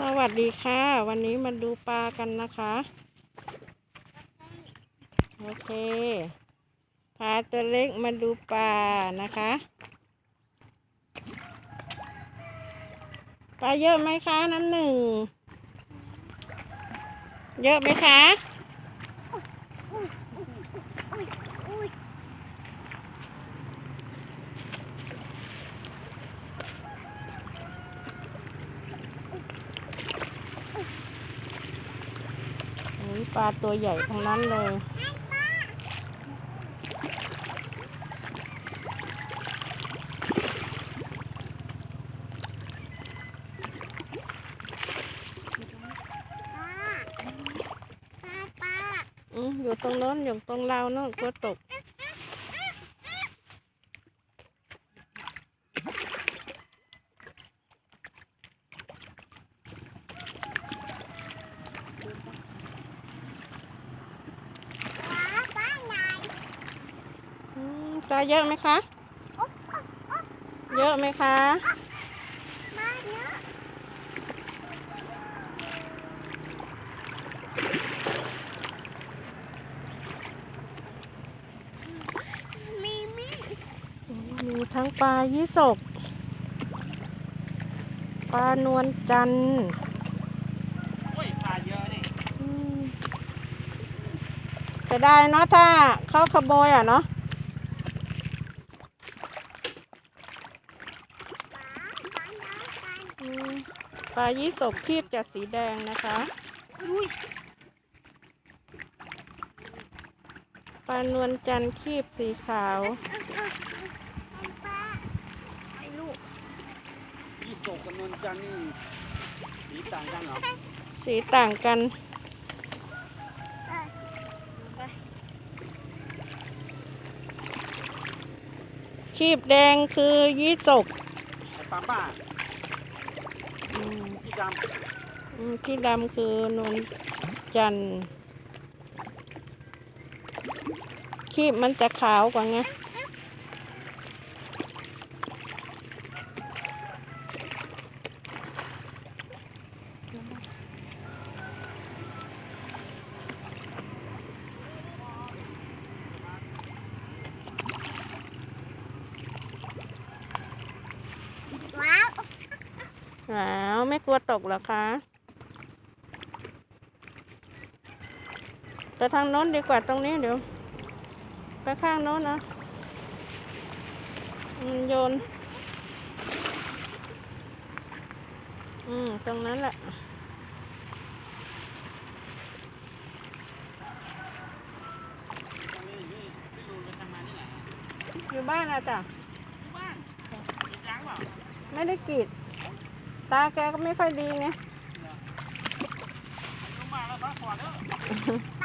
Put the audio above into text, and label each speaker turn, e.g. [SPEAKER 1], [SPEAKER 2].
[SPEAKER 1] สวัสดีค่ะ วันนี้มาดูปลากันนะคะ โอเค พาตัวเล็กมาดูปลานะคะ ปลาเยอะไหมคะ น้ำหนึ่ง เยอะไหมคะ โอ้ย ปลาตัวใหญ่ทั้งนั้นเลยอืมอยู่ตรงโน้นอยู่ตรงเราโน้นกลัวตก อืม ปลาเยอะไหมคะ เยอะไหมคะ
[SPEAKER 2] มีมี
[SPEAKER 1] มีทั้งปลายี่สกปลานวลจันทร์
[SPEAKER 3] โอ้ยปลาเยอะนี่
[SPEAKER 1] อืมจะได้เนาะถ้าเขาขโมยอะเนาะอืม ปลายี่สกคีบจะสีแดงนะคะ
[SPEAKER 2] อุ้ย
[SPEAKER 1] ปลานวลจันทร์คีบสีขาว
[SPEAKER 2] ปลาไอ้ลูก
[SPEAKER 3] ยี่สกกับนวลจันทร์นี่สีต่างกันเหรอ
[SPEAKER 1] สีต่างกัน
[SPEAKER 2] เออไป
[SPEAKER 1] คีบแดงคือยี่สก
[SPEAKER 3] แต่ปลาป้า
[SPEAKER 1] อืม
[SPEAKER 3] ที่ด
[SPEAKER 1] อืมที่ดำคือนนจันคีบมันจะขาวกว่าไง
[SPEAKER 2] ว้าว
[SPEAKER 1] อ้าวไม่กลัวตกเหรอคะไปทางโน้นดีกว่าตรงนี้เดี๋ยว ไปข้างโน้นนะมันโยน อืม ตรงนั้นแหละำ
[SPEAKER 3] ตอนนี้พี่พี่ลุงไปทำงานที่ไหนอะ
[SPEAKER 1] อยู่บ้านอะจ้ะ
[SPEAKER 3] ที่บ้านกินยางเปล่า
[SPEAKER 1] ไม่ได้กรีด ตาแกก็ไม่ค่อยดีไง
[SPEAKER 3] มาแล้วพักผ่อนเด้อ ต